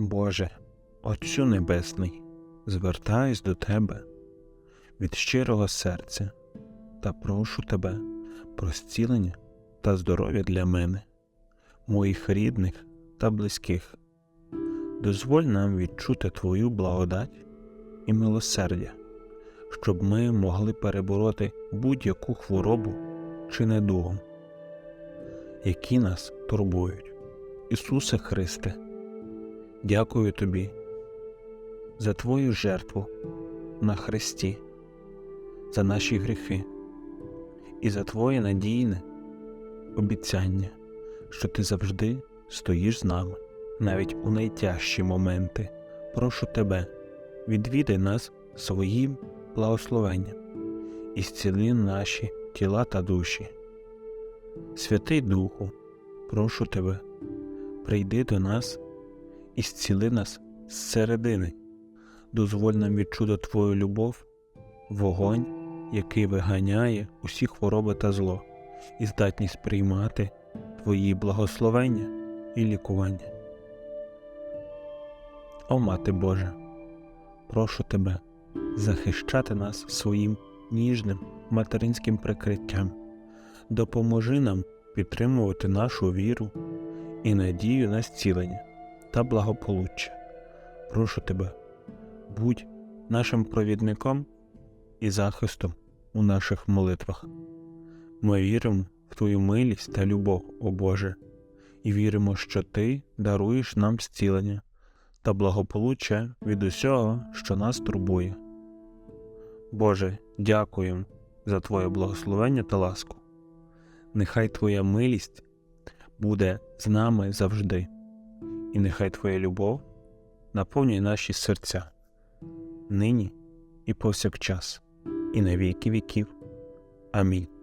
Боже, Отцю Небесний, звертаюсь до Тебе від щирого серця та прошу Тебе про зцілення та здоров'я для мене, моїх рідних та близьких. Дозволь нам відчути Твою благодать і милосердя, щоб ми могли перебороти будь-яку хворобу чи недугу, які нас турбують. Ісусе Христе, дякую Тобі за Твою жертву на Христі, за наші гріхи і за Твоє надійне обіцяння, що Ти завжди стоїш з нами, навіть у найтяжчі моменти. Прошу Тебе, відвідай нас своїм благословенням і зціли наші тіла та душі. Святий Духу, прошу Тебе, прийди до нас і зціли нас зсередини, дозволь нам відчути Твою любов, вогонь, який виганяє усі хвороби та зло, і здатність приймати Твої благословення і лікування. О Мати Божа, прошу Тебе захищати нас своїм ніжним материнським прикриттям, допоможи нам підтримувати нашу віру і надію на зцілення та благополуччя. Прошу Тебе, будь нашим провідником і захистом у наших молитвах. Ми віримо в Твою милість та любов, о Боже, і віримо, що Ти даруєш нам зцілення та благополуччя від усього, що нас турбує. Боже, дякуємо за Твоє благословення та ласку. Нехай Твоя милість буде з нами завжди, і нехай Твоя любов наповнює наші серця нині і повсякчас, і на віки віків. Амінь.